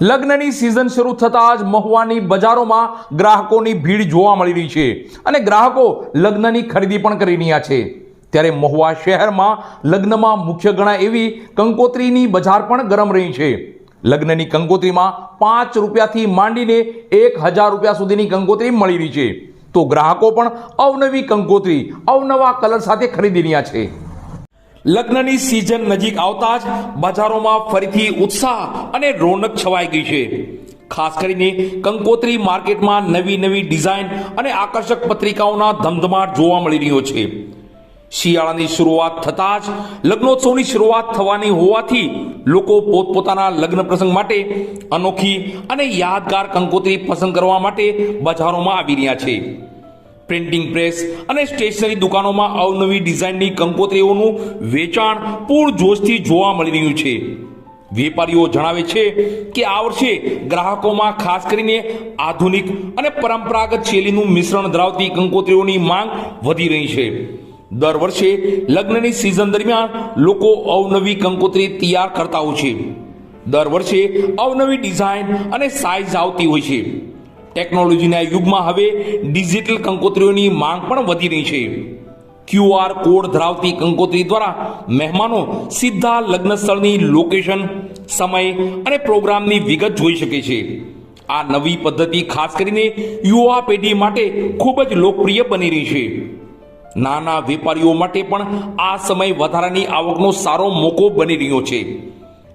લગ્નની સિઝન શરૂ થતાં જ મહુવાની બજારોમાં ગ્રાહકોની ભીડ જોવા મળી રહી છે અને ગ્રાહકો લગ્નની ખરીદી પણ કરી રહ્યા છે. ત્યારે મહુવા શહેરમાં લગ્નમાં મુખ્ય ગણાય એવી કંકોત્રીની બજાર પણ ગરમ રહી છે. લગ્નની કંકોત્રીમાં પાંચ રૂપિયાથી માંડીને એક હજાર રૂપિયા સુધીની કંકોત્રી મળી રહી છે. તો ગ્રાહકો પણ અવનવી કંકોત્રી, અવનવા કલર સાથે ખરીદી રહ્યા છે. લગ્નની સિઝન નજીક આવતા જ બજારોમાં ફરીથી ઉત્સાહ અને રોનક છવાઈ ગઈ છે. ખાસ કરીને કંકોત્રી માર્કેટમાં નવી નવી ડિઝાઇન અને આકર્ષક પત્રિકાઓના ધમધમાટ જોવા મળી રહ્યો છે. શિયાળાની શરૂઆત થતાં જ લગ્નોત્સવની શરૂઆત થવાની હોવાથી લોકો પોતપોતાના લગ્ન પ્રસંગ માટે અનોખી અને યાદગાર કંકોત્રી પસંદ કરવા માટે બજારોમાં આવી રહ્યા છે. પ્રિન્ટિંગ પ્રેસ અને સ્ટેશનરી દુકાનોમાં અવનવી ડિઝાઇનની કંકોત્રીઓનું વેચાણ પૂરજોશથી જોવા મળી રહ્યું છે. વેપારીઓ જણાવે છે કે આ વર્ષે ગ્રાહકોમાં ખાસ કરીને આધુનિક અને પરંપરાગત શૈલીનું મિશ્રણ ધરાવતી કંકોત્રીઓની માંગ વધી રહી છે. દર વર્ષે લગ્નની સિઝન દરમિયાન લોકો અવનવી કંકોત્રી તૈયાર કરતા હોય છે. દર વર્ષે અવનવી ડિઝાઇન અને સાઇઝ આવતી હોય છે. ટેકનોલોજીના યુગમાં હવે ડિજિટલ કંકોત્રીઓની માંગ પણ વધી રહી છે. ક્યુઆર કોડ ધરાવતી કંકોત્રી દ્વારા મહેમાનો સીધા લગ્ન સ્થળની લોકેશન સમય અને પ્રોગ્રામની વિગત જોઈ શકે છે. આ નવી પદ્ધતિ ખાસ કરીને યુવા પેઢી માટે ખૂબ જ લોકપ્રિય બની રહી છે. નાના વેપારીઓ માટે પણ આ સમય વધારાની આવકનો સારો મોકો બની રહ્યો છે.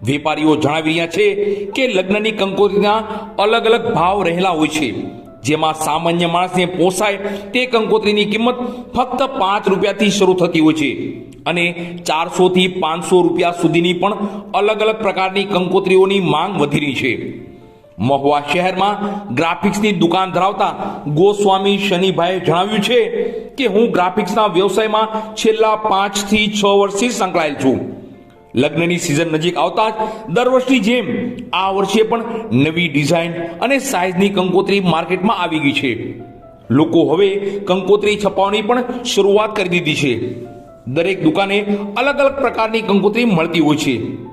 વેપારીઓ જણાવી રહ્યા છે કે લગ્નની કંકોત્રીના અલગ અલગ ભાવ રહેલા હોય છે. જેમાં સામાન્ય માણસને પોસાય તે કંકોત્રીની કિંમત ફક્ત પાંચ રૂપિયાથી શરૂ થતી હોય છે. અને ચારસો થી પાંચસો રૂપિયા સુધીની પણ અલગ અલગ પ્રકારની કંકોત્રીઓની માંગ વધી રહી છે. મહુવા શહેરમાં ગ્રાફિક્સની દુકાન ધરાવતા ગોસ્વામી શનિભાઈએ જણાવ્યું છે કે હું ગ્રાફિક્સના વ્યવસાયમાં છેલ્લા પાંચથી છ વર્ષથી સંકળાયેલ છું. લગ્નની સિઝન નજીક આવતા જ દર વર્ષની જેમ આ વર્ષે પણ નવી ડિઝાઇન અને સાઇઝની કંકોત્રી માર્કેટમાં આવી ગઈ છે. લોકો હવે કંકોત્રી છપાવવાની પણ શરૂઆત કરી દીધી છે. દરેક દુકાને અલગ અલગ પ્રકારની કંકોત્રી મળતી હોય છે.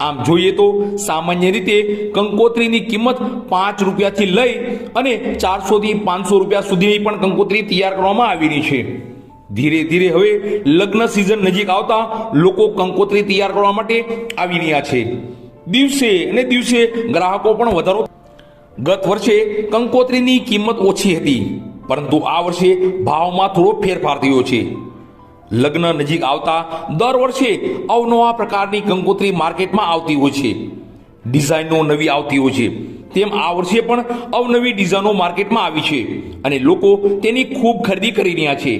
આમ જોઈએ તો સામાન્ય રીતે કંકોત્રીની કિંમત પાંચ રૂપિયાથી લઈ અને ચારસોથી પાંચસો રૂપિયા સુધીની પણ કંકોત્રી તૈયાર કરવામાં આવી રહી છે. ધીરે ધીરે હવે લગ્ન સિઝન નજીક આવતા લોકો કંકોત્રી તૈયાર કરવા માટે આવી રહ્યા છે. દિવસે અને દિવસે ગ્રાહકો પણ વધારો ગત વર્ષે કંકોત્રીની કિંમત ઓછી હતી, પરંતુ આ વર્ષે ભાવમાં થોડો ફેરફાર થયો છે. લગ્ન નજીક આવતા દર વર્ષે અવનવા પ્રકારની કંકોત્રી માર્કેટમાં આવતી હોય છે. ડિઝાઇનો નવી આવતી હોય છે. તેમ આ વર્ષે પણ અવનવી ડિઝાઇનો માર્કેટમાં આવી છે અને લોકો તેની ખૂબ ખરીદી કરી રહ્યા છે.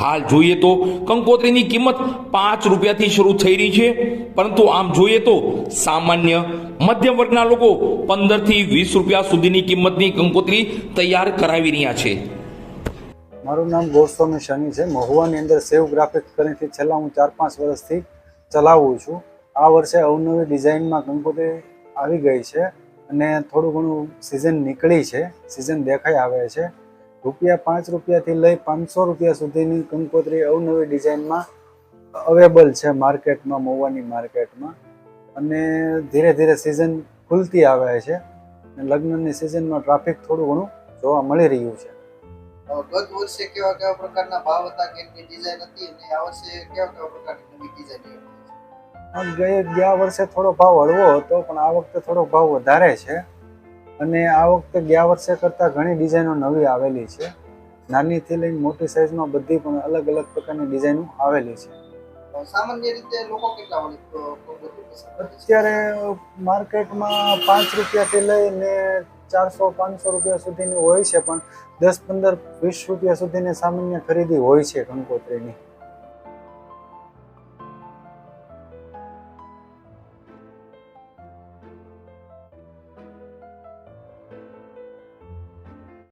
હાલ જોઈએ તો કંકોત્રીની કિંમત પાંચ રૂપિયાથી શરૂ થઈ રહી છે. પરંતુ આમ જોઈએ તો સામાન્ય મધ્યમ વર્ગના લોકો પંદરથી વીસ રૂપિયા સુધીની કિંમતની કંકોત્રી તૈયાર કરાવી રહ્યા છે. મારું નામ ગોસ્વામી શની છે. મહુવાની અંદર સેવ ગ્રાફિક્સ કરીને છેલ્લા હું ચાર પાંચ વર્ષથી ચલાવું છું. આ વર્ષે અવનવી ડિઝાઇનમાં કંકોત્રી આવી ગઈ છે અને થોડું ઘણું સિઝન નીકળી છે. સિઝન દેખાઈ આવે છે. રૂપિયા પાંચ રૂપિયાથી લઈ પાંચસો રૂપિયા સુધીની કંકોત્રી અવનવી ડિઝાઇનમાં અવેલેબલ છે માર્કેટમાં મહુવાની માર્કેટમાં. અને ધીરે ધીરે સિઝન ખુલતી આવે છે. અને લગ્નની સિઝનમાં ટ્રાફિક થોડું ઘણું જોવા મળી રહ્યું છે. ગત વર્ષે કેવા કેવા પ્રકારના ભાવ હતા કેટલી ડિઝાઇન હતી અને આ વર્ષે કેવા કેવા પ્રકારની નવી ડિઝાઇન ગયે ગયા વર્ષે થોડો ભાવ હળવો હતો પણ આ વખતે થોડો ભાવ વધારે છે. અને આ વખતે ગયા વર્ષે કરતાં ઘણી ડિઝાઇનો નવી આવેલી છે. નાનીથી લઈને મોટી સાઇઝમાં બધી પણ અલગ અલગ પ્રકારની ડિઝાઇનો આવેલી છે. સામાન્ય રીતે લોકો કેટલા અત્યારે માર્કેટમાં પાંચ રૂપિયાથી લઈને ચારસો પાંચસો રૂપિયા સુધીની હોય છે પણ દસ પંદર વીસ રૂપિયા સુધીની સામાન્ય ખરીદી હોય છે કંકોત્રીની